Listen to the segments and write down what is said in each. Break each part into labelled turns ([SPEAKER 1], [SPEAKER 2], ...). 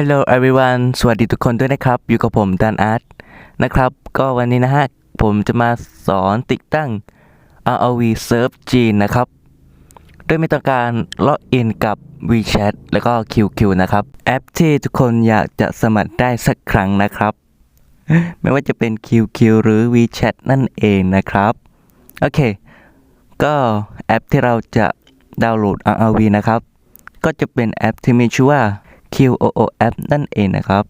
[SPEAKER 1] Hello everyone สวัสดีทุกคนด้วยนะครับ อยู่กับผมดันอาร์ตนะครับ ก็วันนี้นะฮะ ผมจะมาสอนติดตั้ง ROV Serve จีนนะครับโดยไม่ต้องการล็อกอินกับ WeChat แล้วก็ QQ นะครับ แอปที่ทุกคนอยากจะสมัครได้สักครั้งนะครับ ไม่ว่าจะเป็น QQ หรือ WeChat นั่นเองนะครับ โอเค ก็แอปที่เราจะดาวน์โหลด ROV นะครับ ก็จะเป็นแอปที่มีชื่อว่า QOO App นั่นเองนะครับ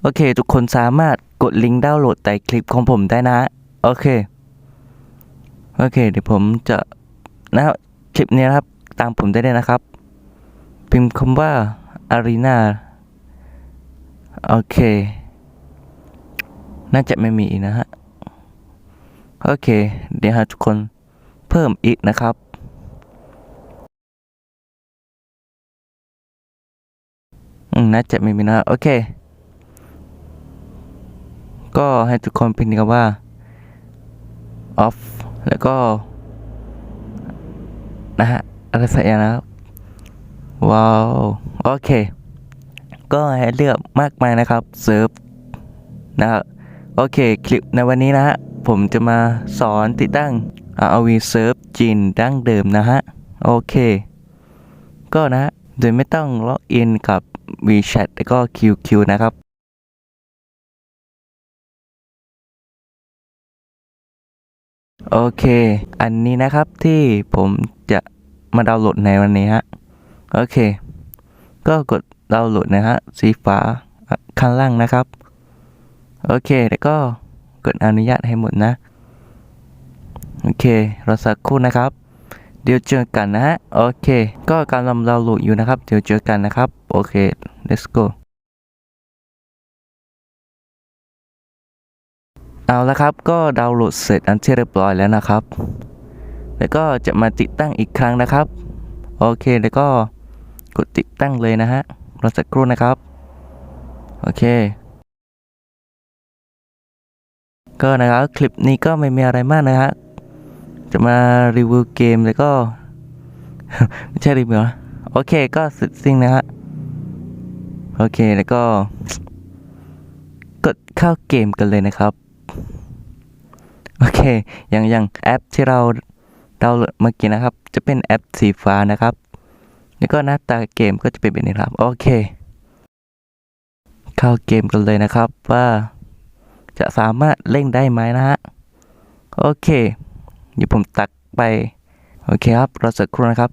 [SPEAKER 1] โอเค ทุกคนสามารถกดลิงก์ดาวน์โหลดใต้คลิปของผมได้นะ โอเค โอเค เดี๋ยวผมจะนะครับคลิปนี้นะครับ ตามผมได้เลยนะครับ พิมพ์คำว่า Arena โอเค น่าจะไม่มีนะฮะ โอเค เดี๋ยวฮะทุกคนเพิ่มอีกนะครับ น่าจะไม่มีนะ โอเค ก็ให้ทุกคนพิมพ์คำว่า off แล้วก็ นะฮะอะไรสักอย่างนะครับ ว้าว โอเค ก็ให้เลือกมากมายนะครับเซิร์ฟนะครับโอเค คลิปในวันนี้นะฮะ ผมจะมาสอนติดตั้ง ROV Serve จีนดั้งเดิมนะฮะ โอเค ก็นะฮะโดยไม่ต้องล็อกอินกับ WeChat แล้วก็ QQ นะครับโอเค อันนี้นะครับที่ผมจะมาดาวน์โหลดในวันนี้ฮะ โอเค ก็กดดาวน์โหลดนะฮะ สีฟ้าข้างล่างนะครับ โอเค แล้วก็กดอนุญาตให้หมดนะ โอเค รอสักครู่นะครับ เดี๋ยวเจอกันนะฮะ โอเค ก็กำลังดาวโหลดอยู่นะครับ เดี๋ยวเจอกันนะครับ โอเค let's go เอาละครับ ก็ดาวน์โหลดเสร็จอันที่เรียบร้อยแล้วนะครับ แล้วก็จะมาติดตั้งอีกครั้งนะครับ โอเค แล้วก็กดติดตั้งเลยนะฮะรอสักครู่นะครับ โอเค ก็นะครับคลิปนี้ก็ไม่มีอะไรมากนะฮะ จะมารีวิวเกมแล้วก็ ไม่ใช่รีวิวนะโอเคก็สร็จสิ้นนะฮะโอเคแล้วก็ กดเข้าเกมกันเลยนะครับ โอเค อย่างอย่างแอปที่เราดาวน์โหลดเมื่อกี้นะครับ จะเป็นแอปสีฟ้านะครับ แล้วก็หน้าตาเกมก็จะเป็นแบบนี้ครับ โอเค เข้าเกมกันเลยนะครับว่าจะสามารถเล่นได้ไหมนะฮะ โอเค เดี๋ยวผมตักไป โอเคครับรอสักครู่นะครับ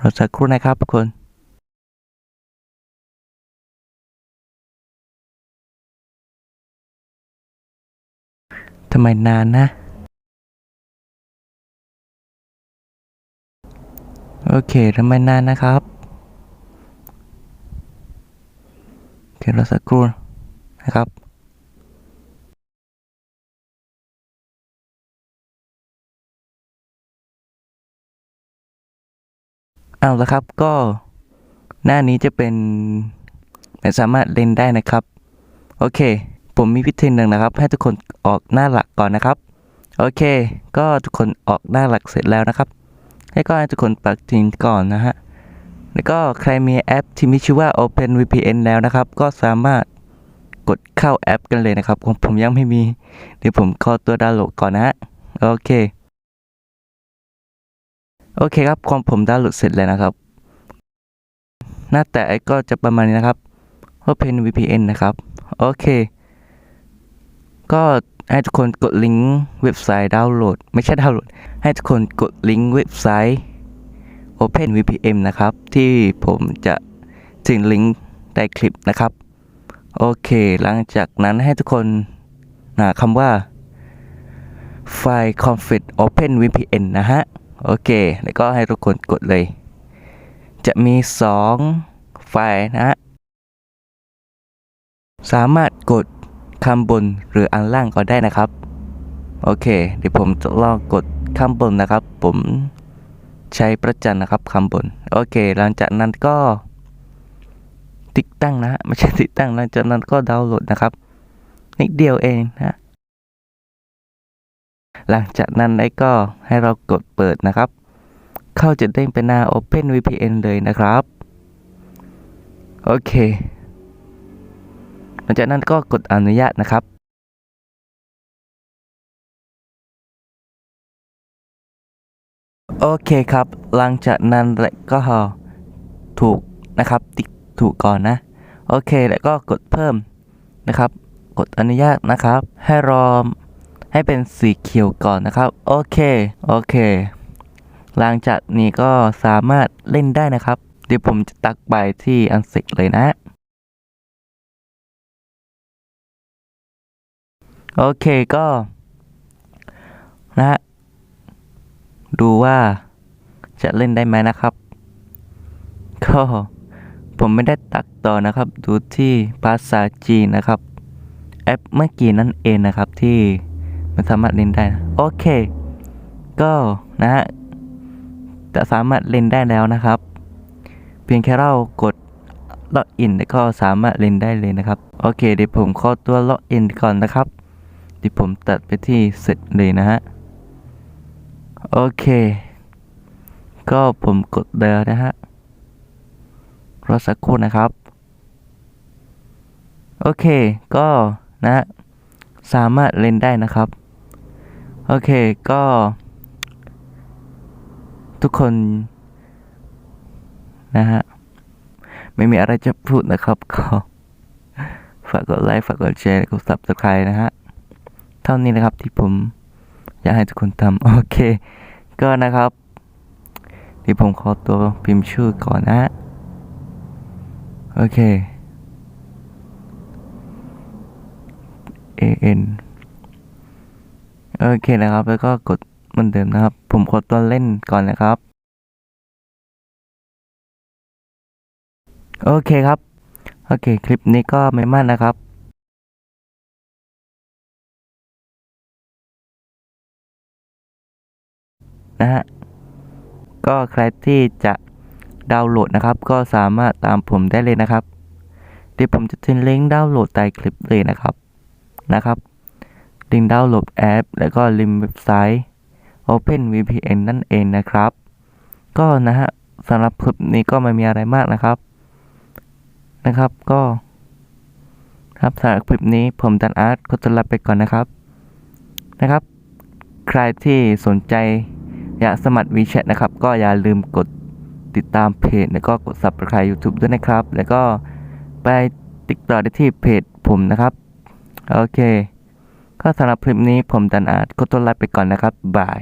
[SPEAKER 1] รอสักครู่นะครับทุกคนทำไมนานนะ โอเคทำไมนานนะครับ โอเครอสักครู่นะครับเอาละครับก็หน้านี้จะเป็นไม่สามารถเล่นได้นะครับ โอเค ผมมีวิธีหนึ่งนะครับ ให้ทุกคนออกหน้าหลักก่อนนะครับ โอเค ก็ทุกคนออกหน้าหลักเสร็จแล้วนะครับ ให้ก็ให้ทุกคนปักทิ้งก่อนนะฮะ แล้วก็ใครมีแอปที่มีชื่อว่า OpenVPN แล้วนะครับ ก็สามารถกดเข้าแอปกันเลยนะครับของผมยังไม่มี เดี๋ยวผมขอตัวดาวน์โหลดก่อนนะฮะ โอเค โอเคครับความผมดาวน์โหลดเสร็จแล้วนะครับ หน้าแต่ก็จะประมาณนี้นะครับ Open VPN นะครับ โอเค ก็ให้ทุกคนกดลิงก์เว็บไซต์ดาวน์โหลด ไม่ใช่ดาวน์โหลด ให้ทุกคนกดลิงก์เว็บไซต์ Open VPN นะครับ ที่ผมจะทิ้งลิงก์ใต้คลิปนะครับ โอเค หลังจากนั้นให้ทุกคนหาคำว่าไฟล์ config open VPN นะฮะ โอเค แล้วก็ให้ทุกคนกดเลย จะมี 2 ไฟล์นะฮะ สามารถกดข้างบนหรืออันล่างก็ได้นะครับ โอเค เดี๋ยวผมจะลองกดข้างบนนะครับ ผม ใช้ประจันนะครับข้างบน โอเค หลังจากนั้นก็ติดตั้งนะฮะไม่ใช่ติดตั้งหลังจากนั้นก็ดาวน์โหลดนะครับ นิดเดียวเองนะหลังจากนั้นได้ก็ให้เรากดเปิดนะครับ เข้าจะเด้งไปหน้า Open VPN เลยนะครับ โอเค หลังจากนั้นก็กดอนุญาตนะครับ โอเคครับ หลังจากนั้นและก็ถูกนะครับ ติ๊กถูกก่อนนะ โอเค แล้วก็กดเพิ่มนะครับ กดอนุญาตนะครับ ให้รอให้เป็นสีเขียวก่อนนะครับ โอเค โอเค หลังจากนี้ก็สามารถเล่นได้นะครับ เดี๋ยวผมจะตักไปที่อันสิกเลยนะ โอเคก็นะฮะ ดูว่าจะเล่นได้ไหมนะครับ ก็ผมไม่ได้ตักต่อนะครับ ดูที่ภาษาจีนนะครับ แอปเมื่อกี้นั่นเองนะครับที่มันสามารถเล่นได้นะโอเค ก็นะฮะจะสามารถเล่นได้แล้วนะครับ เพียงแค่เรากดล็อกอินก็สามารถเล่นได้เลยนะครับ โอเคเดี๋ยวผมขอตัวล็อกอินก่อนนะครับเดี๋ยวผมตัดไปที่เสร็จเลยนะฮะ โอเค ก็ผมกดเดินนะฮะรอสักครู่นะครับ โอเค ก็นะฮะสามารถเล่นได้นะครับ โอเค ก็ ทุกคน นะฮะ ไม่มีอะไรจะพูดนะครับ ก็ฝากกดไลค์ ฝากกดแชร์ กด subscribe นะฮะ เท่านี้นะครับที่ผม อยากให้ทุกคนทำโอเค ก็นะครับเดี๋ยวผมขอตัวพิมพ์ชื่อก่อนนะฮะโอเค A N โอเคนะครับ แล้วก็กดเหมือนเดิมนะครับ ผมขอตัวเล่นก่อนนะครับ โอเคครับ โอเค คลิปนี้ก็ไม่มากนะครับ นะฮะ ก็ใครที่จะดาวน์โหลดนะครับ ก็สามารถตามผมได้เลยนะครับ เดี๋ยวผมจะทิ้งลิงก์ดาวน์โหลดใต้คลิปเลยนะครับ นะครับ ลิงก์ดาวน์โหลดแอป แล้วก็ลิงก์เว็บไซต์ Open VPN นั่นเองนะครับ ก็นะฮะสำหรับคลิปนี้ก็ไม่มีอะไรมากนะครับ นะครับก็ครับสำหรับคลิปนี้ผมดันอาร์ตก็จะลาไปก่อนนะครับ นะครับ ใครที่สนใจ อยากสมัครวีแชทนะครับ ก็อย่าลืมกดติดตามเพจ แล้วก็กด subscribe YouTube ด้วยนะครับ แล้วก็ไปติดต่อได้ที่เพจผมนะครับ โอเค ก็สำหรับคลิปนี้ผมดันอาจขอตัวลาไปก่อนนะครับ บาย